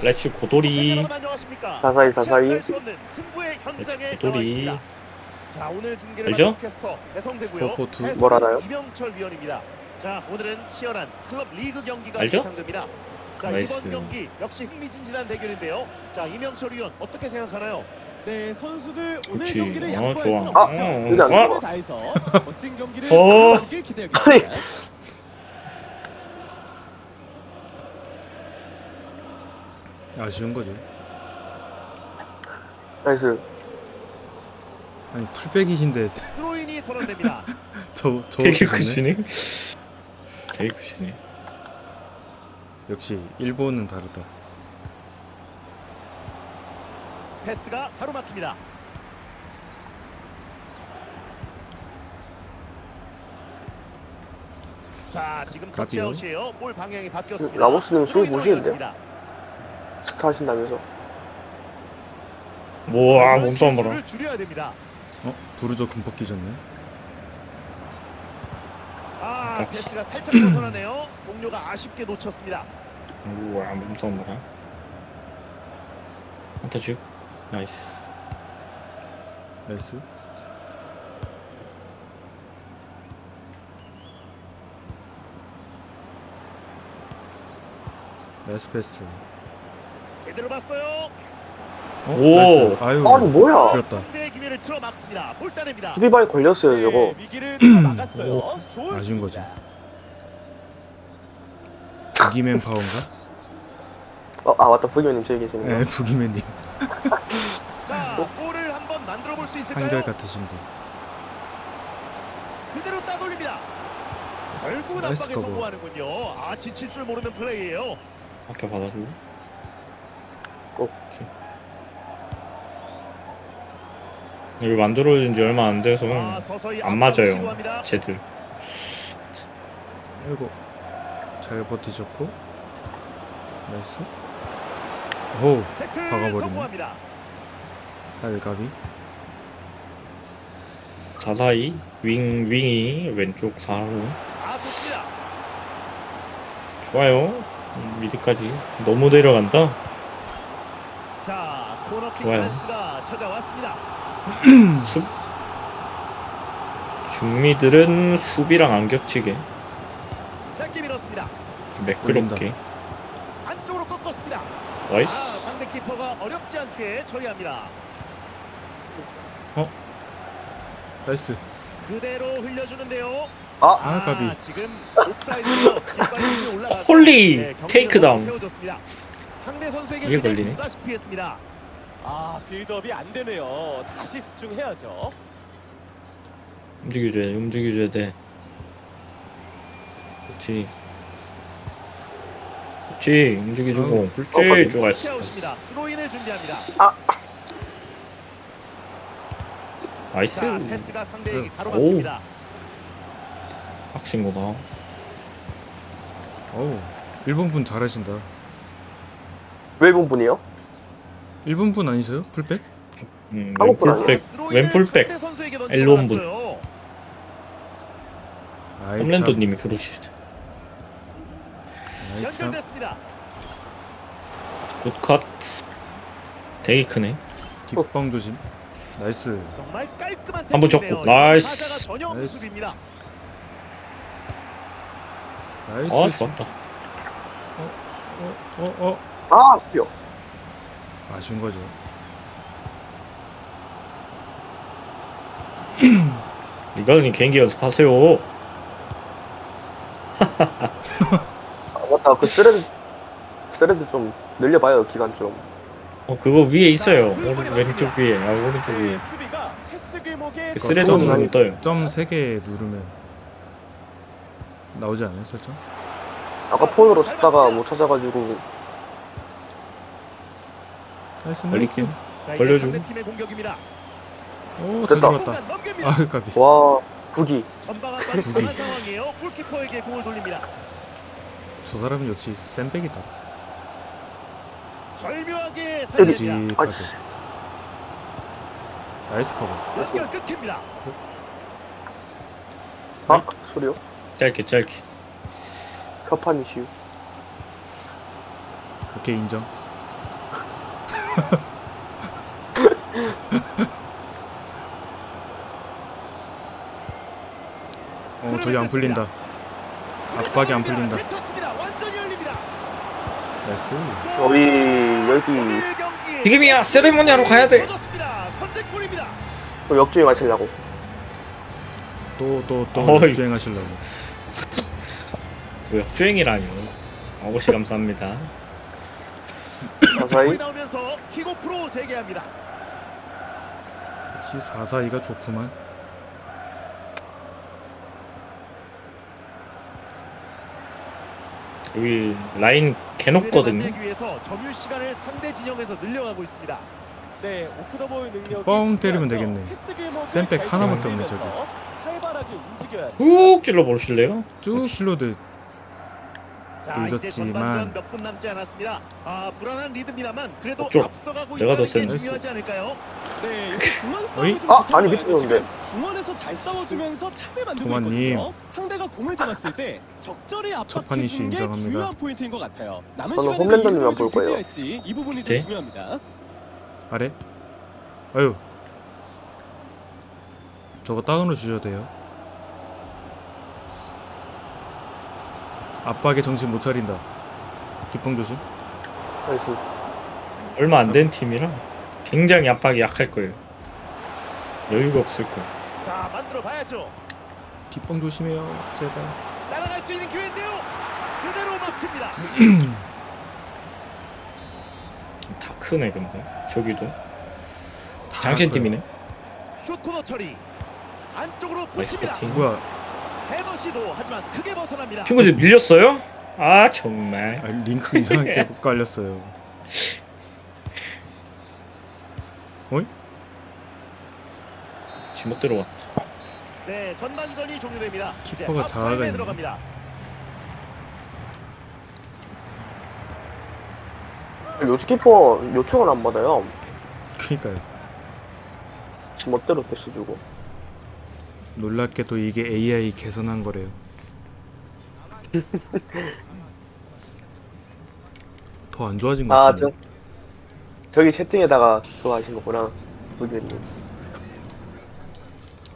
레츠 고돌이? 사사이, 사사이. 현장에 고돌이. 자 오늘 중계를 알죠? 캐스터 배성재고요. 포포투. 해설은 뭘 알아요? 이명철 위원입니다. 자 오늘은 치열한 클럽 리그 경기가 알죠? 예상됩니다. 자 나이스. 이번 경기 역시 흥미진진한 대결인데요. 자 이명철 위원 어떻게 생각하나요? 네 선수들 오늘 그치. 경기를 어, 양보할 좋아. 수는 아, 없죠. 어, 이게 안 어, 다해서 멋진 경기를 어. 보여주길 기대하겠습니다. 아쉬운 거지. 나이스. 아니 풀백이신데 스로인이 선언됩니다. 저저 되게 크시네. 되게 크시네. 역시 일본은 다르다. 패스가 가로막힙니다. 자 지금 가비요. 터치아웃이에요. 볼 방향이 바뀌었습니다. 라모스님 수비 스로인으로 보시는데요? 이어집니다. 스타 하신다면서. 우와 이런 몸싸움 봐라. 실수를 줄여야 됩니다. 어 부르저 금폭 끼졌네. 아 자. 패스가 살짝 벗어나네요. 동료가 아쉽게 놓쳤습니다. 우와 몸싸움 봐라. 한타 쭉. 나이스. 나이스. 나이스 패스. 제대로 봤어요. 어? 오. 나이스. 아유. 아니, 뭐야. 지렸다. 상대의 기회를 틀어 막습니다. 볼 따냅니다. 수비바이 걸렸어요, 저거. 네, 위기를 다 막았어요. 좋은 아쉬운 거지. 수비입니다. 부기맨 파워인가? 어, 아, 맞다. 부기맨님 저기 계시네요. 네, 부기맨님. 자 골을 한번 만들어 볼 수 있을까요? 한결 같으신 분. 그대로 따돌립니다. 결국은 나이스 압박에 커버. 성공하는군요. 아 지칠 줄 모르는 플레이예요. 앞에 받아 꼭. 여기 만들어진 지 얼마 안 돼서 아, 안 맞아요. 쟤들. 아이고. 잘 버티셨고. 나이스. 오. 박아버리네. 갈가비. 자사이 윙 윙이 왼쪽 사로 아. 좋아요. 음, 미드까지 너무 내려간다. 자 코너킥 좋아요. 찬스가 찾아왔습니다. 수 중미들은 수비랑 안 겹치게 짧게 밀었습니다. 좀 매끄럽게. 안쪽으로 꺾었습니다. 나이스. 아 상대 키퍼가 어렵지 않게 처리합니다. 나이스. 그대로 흘려주는데요. 아, 아, 까비. 지금 옵사이드로 깃발이 올라가서 홀리 네, 경기를 테이크다운. 세워줬습니다. 상대 선수에게 이게 걸리네. 주다시피 했습니다. 아 빌드업이 안 되네요. 다시 집중해야죠. 움직여줘야 돼. 움직여줘야 돼. 그렇지. 그렇지. 움직여주고. 어, 그렇지. 깜짝이야. 좋았어. 치아웃입니다. 스로인을 준비합니다. 나이스. 자 패스가 상대에게 오. 가로막힙니다. 확신 거다. 어우. 일본 분 잘하신다. 외국 분이요? 일본 분 아니세요? 풀백? 음, 한국 분 왼풀백. 스로인을 왼풀백. 상대 선수에게 던지고 엘론 분. 아이 홈랜더님이 부르시죠. 아이 참. 연결됐습니다. 굿컷. 되게 크네. 뒷방 조심. 나이스. 정말 깔끔한 한번. 접고. 나이스. 전혀 없는 나이스. 수비입니다. 나이스. 아, 좋았다. 어, 어, 어. 아, 수비요. 아쉬운 거죠. 이거는 개인기 연습하세요. 아, 맞다. 그 스레드, 스레드 좀 늘려봐요, 기간 좀. 어, 그거 위에 있어요. 오른, 왼쪽 위에. 아, 오른쪽 위에. 네, 수비가 패스 길목에 그 점- 누르면 떠요. 점 3개 누르면 나오지 않아요, 설정? 아까 폰으로 찾다가 못 찾아가지고. 이제 벌려주고. 상대팀의 공격입니다. 오, 잘 됐다. 들어갔다. 공간 넘깁니다. 아, 까비. 와, 부기. 전방 압박이 두기. 강한 상황이에요. 골키퍼에게 공을 돌립니다. 저 사람은 역시 센백이다. 절묘하게 그지 살려냅니다. 카드. 나이스 커버. 연결 끊깁니다. 아, 소리요? 짧게, 짧게. 협판 이슈. 오케이 인정. 어 저기 안 풀린다. 압박이 안 풀린다. 나이스. 저희 여기 지금이야 세레모니 하러 가야 돼. 또 역주행 하시려고. 또또 또 어이. 주행하시려고. 뭐 역주행이라뇨. 어거시 감사합니다. 가사이. 골이 나오면서 킥오프로 재개합니다. 역시 442가 좋구만. 여기 라인 개높거든요. 위해서 점유 시간을 상대 진영에서 늘려가고 있습니다. 네, 오프 더볼 능력이 뻥 때리면 중요하죠. 되겠네. 패스 길목을 샌백 잘 하나밖에 없네, 만들면서 활발하게 움직여야 돼. 훅 찔러 보실래요? 쭉 킬로드 자 늦었지만. 이제 전반전 몇분 남지 않았습니다. 아 불안한 리듬이다만 그래도 어쩌- 앞서가고 내가 더 있다는 게 센. 중요하지 않을까요? 네, 어이? 싸움이 좀 아, 아니, 있는데. 지금 중원에서 잘 싸워주면서 차를 만들고 도마님. 있거든요. 상대가 공을 잡았을 때 적절히 첫 판이 압박해주는 게 인정합니다. 중요한 포인트인 것 같아요. 남은 저는 시간에 홈랜더님만 좀볼 거예요. 이 부분이 좀 네? 중요합니다. 아래. 아유. 저거 다운으로 주셔도 돼요. 압박에 정신 못 차린다. 뒷봉 조심. 나이스. 얼마 안 된 팀이라 굉장히 압박이 약할 거예요. 여유가 없을 거예요. 자 만들어 봐야죠. 뒷봉 조심해요. 제발. 따라갈 수 있는 기회인데요. 그대로 막힙니다. 다 크네 근데 저기도 다 장신. 팀이네. 슛 코너 처리. 안쪽으로 나이스 붙입니다. 커팅. 뭐야? 헤더 시도 하지만 크게 벗어납니다. 핑크즈 밀렸어요? 아 정말. 아, 링크 이상하게 깔렸어요. 어이? 지멋대로 왔다. 네 전반전이 종료됩니다. 이제 키퍼가 하프타임에 있네. 들어갑니다. 요즘 키퍼 요청을 안 받아요. 그니까요. 지 멋대로 패스 주고. 놀랍게도 이게 AI 개선한 거래요. 더 안 좋아진 것 아, 같은데. 저 저기 채팅에다가 그거 하신 거구나. 무대님.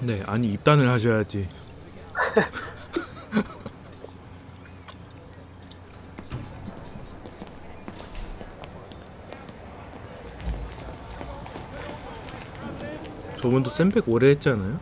네, 아니 입단을 하셔야지. 저분도 샌백 오래 했잖아요.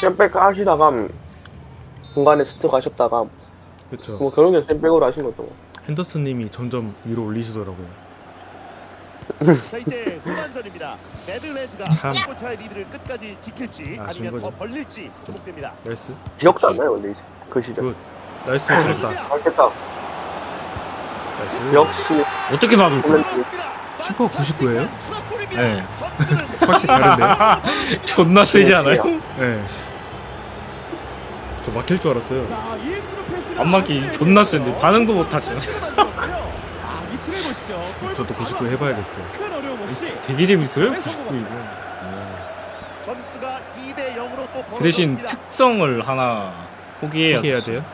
샌백 하시다가 중간에 스트 가셨다가 그렇죠. 뭐 결국엔 샌백으로 하신 거죠. 핸더슨님이 점점 위로 올리시더라고요. 자 이제 후반전입니다. 네들랜드가 참. 골차의 리드를 끝까지 지킬지 아쉬운 아니면 더 거죠. 벌릴지 주목됩니다. 나이스, 기억도 안 나요, 이제. 그 시절. 굿. 나이스 들었다. 아, 됐다. 나이스. 역시 어떻게 봐도 좀 슈퍼 99 예요? 네. 확실히 다른데요? 존나 세지 않아요? 네. 저 막힐 줄 알았어요. 안 아주 존나 잘 센데 됐어요. 반응도 못 하죠. 아, 저도 바로 99 해봐야겠어요. 큰 어려움 없이 되게 재밌어요. 잘99 성공합니다. 이거. 점수가 2대 0으로 또그 대신. 특성을 하나 포기해야 어떻게 해야 됐어요. 돼요?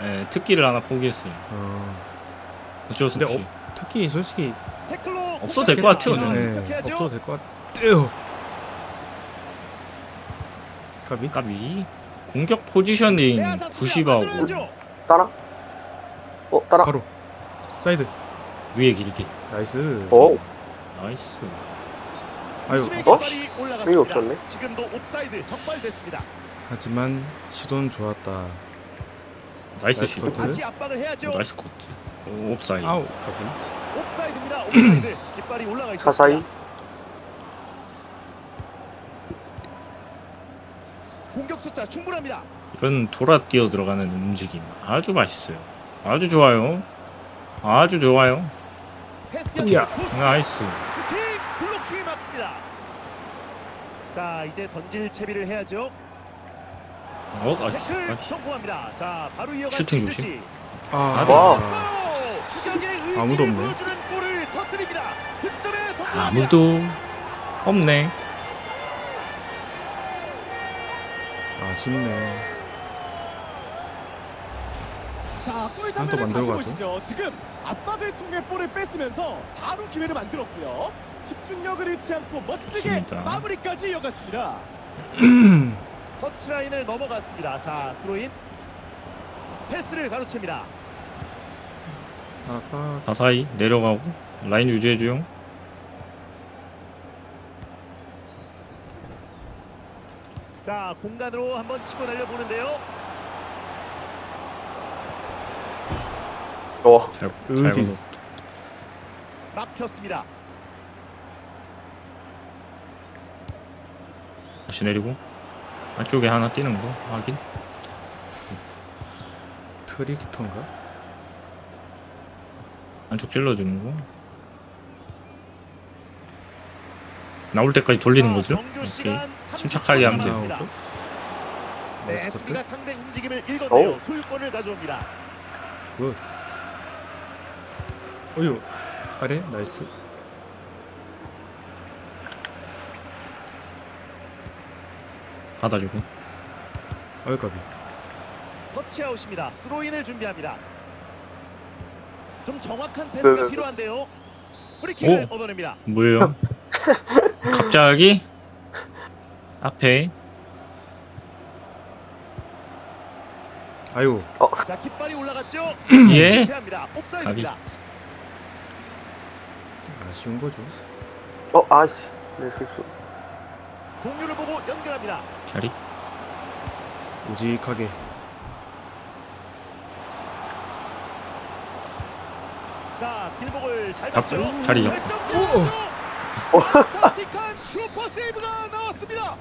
네, 특기를 하나 포기했어요. 어, 어쩔 수 근데 없이. 특히 솔직히 없어도 될 것 같아요, 공격에 저는. 네. 없어도 될 것 같아요. 까비? 까비. 공격 포지셔닝 빼앗았습니다. 90하고 만들어야죠. 따라? 어, 따라? 바로 사이드. 위에 길게. 나이스. 어? 나이스. 아유, 어? 깃발이 이거. 없었네. 지금도 옵사이드 적발됐습니다. 하지만 시도는 좋았다. 나이스 나이스 시도. 다시 압박을 해야죠. 나이스 코트. 오, 옵사이드. 아우, 까비. 옵사이드입니다. 옵사이드 깃발이 올라가 있습니다. 사사이? 공격 숫 자 충분합니다. 이런 돌아 뛰어 들어가는 움직임 아주 맛있어요. 아주 좋아요. 아주 좋아요. 패스 야, 연결 코스 나이스. 슈팅 블로킹이 막힙니다. 자 이제 던질 채비를 해야죠. 어, 나이스. 태클 나이스. 성공합니다. 자 바로 이어갈 슈팅 수 조심. 있을지. 아, 와. 아, 아무도 없네. 아무도 없네. 아쉽네. 자, 골 한또 장면을 만들고 다시 가죠. 보시죠. 지금 압박을 통해 볼을 뺐으면서 바로 기회를 만들었고요. 집중력을 잃지 않고 멋지게 좋습니다. 마무리까지 이어갔습니다. 터치라인을 넘어갔습니다. 자, 스로인. 패스를 가로챕니다. 아빠 가사이 내려가고 라인 유지해줘요. 자, 공간으로 한번 치고 달려보는데요. 어, 잘, 잘 어디? 막혔습니다. 다시 내리고 안쪽에 하나 뛰는 거 확인. 트릭스터인가? 안쪽 찔러주는 거. 나올 때까지 돌리는 자, 거죠? 30분 침착하게 하면. 나오죠. 네? 수비가 상대 움직임을 읽었네요. 어우. 소유권을 가져옵니다. 굿. 어유 아래 나이스. 받아주고. 어이 까비. 터치아웃입니다. 스로인을 준비합니다. 좀 정확한 패스가 네. 필요한데요. 프리킥을 오. 얻어냅니다. 뭐예요? 갑자기 앞에 아유 자, 깃발이 올라갔죠? 예 실패합니다. 옵사이드입니다. 아쉬운 거죠. 어, 아씨, 내 실수. 동료를 보고 연결합니다. 자리 우직하게. 자, 길목을 잘 봤죠? 자리요. 판타스틱한 슈퍼 세이브가 나왔습니다.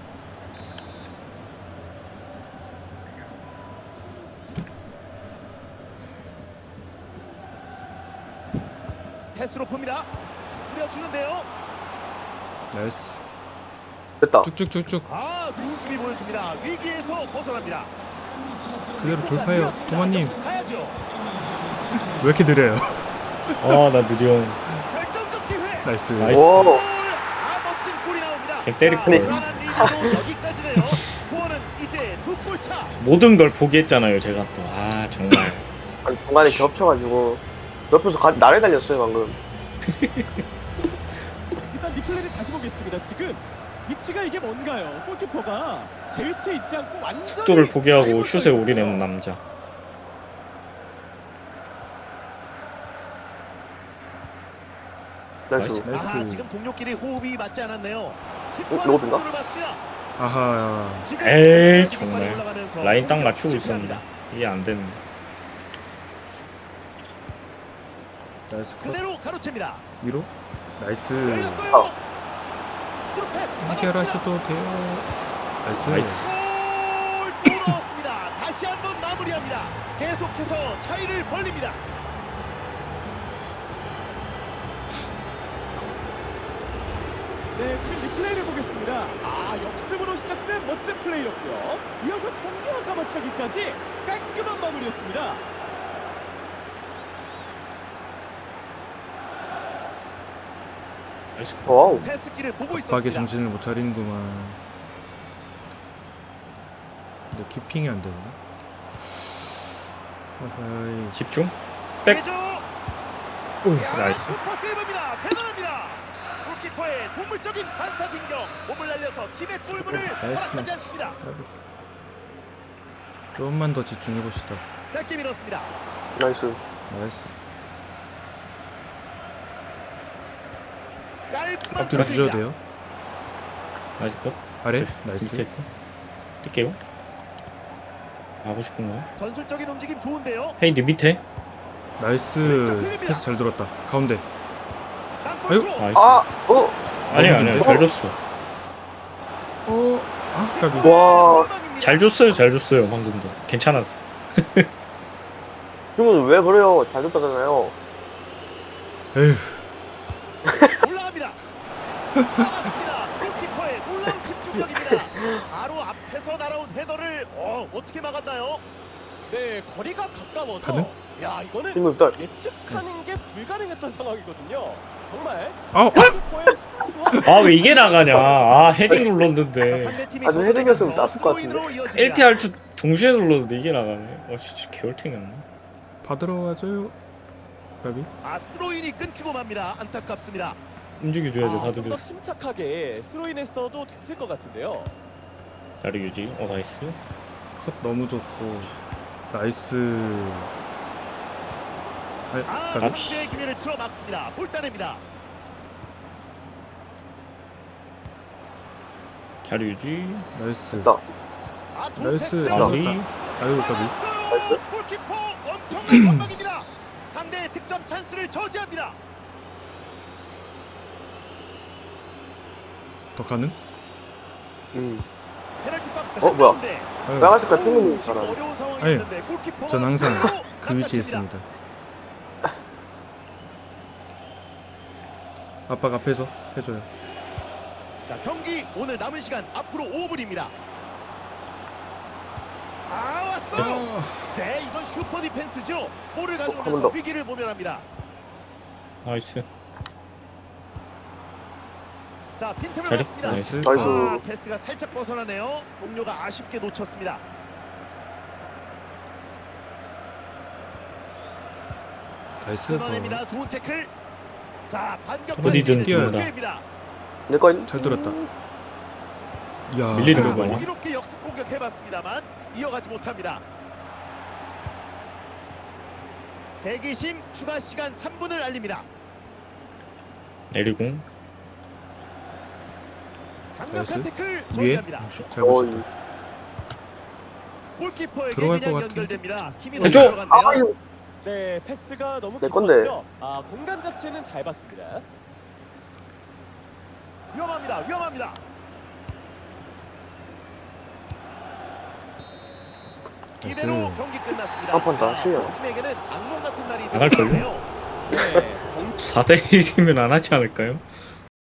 패스로 풉니다. 뿌려주는데요. 나이스. 됐다. 쭉쭉쭉쭉. 아, 좋은 수비 보여줍니다. 위기에서 벗어납니다. 그대로 돌파해요. 동원님 가야죠. 왜 이렇게 느려요? 아나 느려. 나이스. 나이스. 오, 골! 아 멋진 골이 나옵니다. 때릴. 불안한 리드도 여기까지네요. 스코어는 이제 두 골 차. 모든 걸 포기했잖아요 제가 또 아 정말 아니, 중간에 겹쳐가지고 옆에서 가, 나를 달렸어요 방금. 일단 리플레이를 다시 보겠습니다. 지금 위치가 이게 뭔가요? 골키퍼가 제 위치에 있지 않고 완전히 속도를 포기하고 슛에. 올인하는 남자 나이스. 나이스. 아 지금 동료끼리 호흡이 맞지 않았네요. 어, 로드인가? 아하. 에이, 깃발이 정말. 라인 딱 맞추고. 있었는데 이게 안 되는 나이스 컷. 그대로 가로챕니다. 위로. 나이스. 열렸어요. 스루 패스 이렇게 받았습니다. 하시도 돼요. 나이스. 나이스. 골! 또 넣었습니다. 다시 한번 마무리합니다. 계속해서 차이를 벌립니다. 네, 지금 리플레이를 보겠습니다. 아, 역습으로 시작된 멋진 플레이였고요. 이어서 정교한 가마차기까지 깔끔한 마무리였습니다. 와우. 패스기를 보고 급하게 있었습니다. 정신을 못 차리는구만. 근데 키핑이 안 되네. 집중 백. 해줘. 오, 야, 나이스. 슈퍼 세이브입니다. 대단합니다. 골키퍼의 동물적인 반사신경 몸을 날려서 팀의 골문을 나이스, 허락하지. 않습니다. 조금만 더 집중해 봅시다. 짧게 밀었습니다. 나이스. 나이스. 깔끔한 앞뒤로 주셔도 패스입니다. 돼요. 나이스 컷 아래. 나이스. 거 뛸게요 하고 싶은 거 전술적인 움직임 좋은데요. 헤이 네 밑에 나이스. 패스 잘 들었다. 가운데. 나이스 아, 어, 아니야? 아니야 잘 줬어 어. 아, 까비. 와. 잘 줬어요 잘 줬어요 방금도 괜찮았어 형은 왜 그래요? 잘 줬다잖아요. 에휴. 올라갑니다. 골키퍼의 놀라운 집중력입니다. 바로 앞에서 날아온 헤더를 어, 어떻게 막았나요? 네, 거리가 가까워서 가능? 야, 이거는 일단 예측하는 게 불가능했던 상황이거든요. 정말 아, 골키퍼의 수와 아왜 이게 나가냐 아 헤딩 자, 눌렀는데 상대팀이 아주 헤딩이었으면 땄을 것 같은데. 스로인으로 이어집니다. LT R2 동시에 눌렀는데 이게 나가네 아 진짜 개월탱이었네 받으러 와줘요. 까비 아 스로인이 끊기고 맙니다. 안타깝습니다. 움직여줘야죠 아, 좀더 다들 침착하게 스로인했어도 됐을 것 같은데요. 자리 유지 어 나이스 컷 너무 좋고 나이스 아 까비 상대의 기회를 틀어 막습니다. 볼 따냅니다. 자리 유지 나이스 됐다. 아 좋은 나이스. 마무리 아유 까비 막았어요. 골키퍼 엄청난 선방입니다. 상대의 득점 찬스를 저지합니다. 더 가능? 음. 페널티 박스 어, 뭐야? 한가운데. 핑크님 지금 있잖아. 어려운 상황이었는데 골키퍼가 전 항상 그 위치에. 있습니다 아빠가 앞에서 해줘요 자, 경기 오늘 남은 시간 앞으로 5분입니다. 아 왔어요. 네, 이건 슈퍼 디펜스죠. 볼을 가져오면서 더. 위기를 모면합니다. 나이스 자, 빈틈을 자리- 맞습니다. 나이스. 나이스. 아, 패스가 살짝 벗어나네요. 동료가 아쉽게 놓쳤습니다. 나이스 끊어냅니다. 좋은 태클. 자, 반격까지 어디든 뛰어야 공격입니다. 내 거인? 잘 들었다 이야 밀리는 자, 거 봐요. 호기롭게 역습 공격해 봤습니다만 이어가지 못합니다. 대기심 추가 시간 3분을 알립니다. 내리공 강력한 나이스. 태클 위에 저지합니다. 잘 어이. 보셨다 골키퍼에게 들어갈 그냥 것 같은데. 연결됩니다. 힘이 해줘! 너무 들어갔네요. 아유. 네, 패스가 너무 내 건데. 깊었죠. 아, 공간 자체는 잘 봤습니다. 위험합니다. 위험합니다. 이대로 나이스. 경기 끝났습니다. 한판더 자, 하세요. 두 팀에게는 악몽 같은 날이 안 할걸요? 되겠네요. 네, 덩 4대 1이면 안 하지 않을까요?